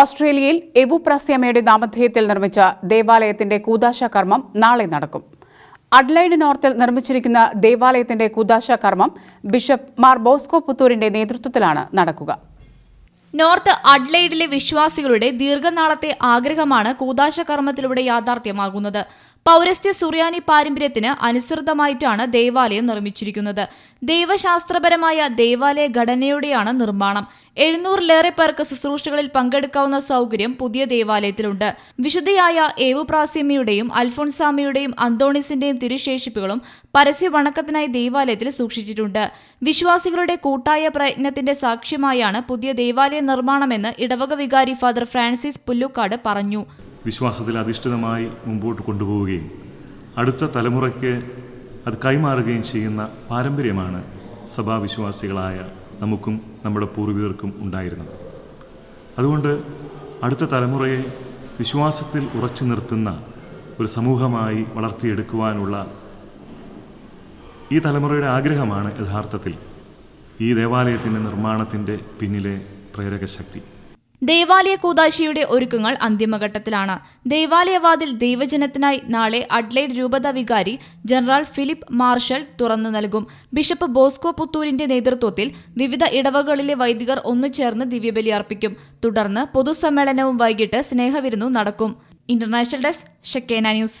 ഓസ്ട്രേലിയയിൽ എബു പ്രാസ്യമയുടെ നാമധേയത്തിൽ നിർമ്മിച്ച ദേവാലയത്തിന്റെ കൂതാശ കർമ്മം നാളെ നടക്കും. അഡ്ലൈഡ് നോർത്തിൽ നിർമ്മിച്ചിരിക്കുന്ന ദേവാലയത്തിന്റെ കൂതാശ കർമ്മം ബിഷപ്പ് മാർ ബോസ്കോ പുത്തൂരിന്റെ നേതൃത്വത്തിലാണ് നടക്കുക. നോർത്ത് അഡ്ലൈഡിലെ വിശ്വാസികളുടെ ദീർഘനാളത്തെ ആഗ്രഹമാണ് കൂതാശ കർമ്മത്തിലൂടെ യാഥാർത്ഥ്യമാകുന്നത്. പൗരസ്ത്യ സുറിയാനി പാരമ്പര്യത്തിന് അനുസൃതമായിട്ടാണ് ദേവാലയം നിർമ്മിച്ചിരിക്കുന്നത്. ദൈവശാസ്ത്രപരമായ ദേവാലയ ഘടനയോടെയാണ് നിർമ്മാണം. എഴുന്നൂറിലേറെ പേർക്ക് ശുശ്രൂഷകളിൽ പങ്കെടുക്കാവുന്ന സൗകര്യം പുതിയ ദേവാലയത്തിലുണ്ട്. വിശുദ്ധയായ ഏവുപ്രാസ്യമ്മയുടെയും അൽഫോൺസാമിയുടെയും അന്തോണിസിന്റെയും തിരുശേഷിപ്പുകളും പരസ്യ വണക്കത്തിനായി ദേവാലയത്തിൽ സൂക്ഷിച്ചിട്ടുണ്ട്. വിശ്വാസികളുടെ കൂട്ടായ പ്രയത്നത്തിന്റെ സാക്ഷ്യമായാണ് പുതിയ ദേവാലയ നിർമ്മാണമെന്ന് ഇടവക വികാരി ഫാദർ ഫ്രാൻസിസ് പുല്ലുക്കാട് പറഞ്ഞു. വിശ്വാസത്തിൽ അധിഷ്ഠിതമായി മുമ്പോട്ട് കൊണ്ടുപോവുകയും അടുത്ത തലമുറയ്ക്ക് അത് കൈമാറുകയും ചെയ്യുന്ന പാരമ്പര്യമാണ് സഭാവിശ്വാസികളായ നമുക്കും നമ്മുടെ പൂർവികർക്കും ഉണ്ടായിരുന്നത്. അതുകൊണ്ട് അടുത്ത തലമുറയെ വിശ്വാസത്തിൽ ഉറച്ചു നിർത്തുന്ന ഒരു സമൂഹമായി വളർത്തിയെടുക്കുവാനുള്ള ഈ തലമുറയുടെ ആഗ്രഹമാണ് യഥാർത്ഥത്തിൽ ഈ ദേവാലയത്തിന്റെ നിർമ്മാണത്തിന്റെ പിന്നിലെ പ്രേരക ശക്തി ദേവാലയ കൂതാശിയുടെ ഒരുക്കങ്ങൾ അന്തിമഘട്ടത്തിലാണ്. ദേവാലയവാതിൽ ദൈവജനത്തിനായി നാളെ അഡ്ലൈഡ് രൂപത വികാരി ജനറൽ ഫിലിപ്പ് മാർഷൽ തുറന്നു നൽകും. ബിഷപ്പ് ബോസ്കോ പുത്തൂരിന്റെ നേതൃത്വത്തിൽ വിവിധ ഇടവകളിലെ വൈദികർ ഒന്നുചേർന്ന് ദിവ്യബലി അർപ്പിക്കും. തുടർന്ന് പൊതുസമ്മേളനവും വൈകിട്ട് സ്നേഹവിരുന്നും നടക്കും. International desk Shekinah news.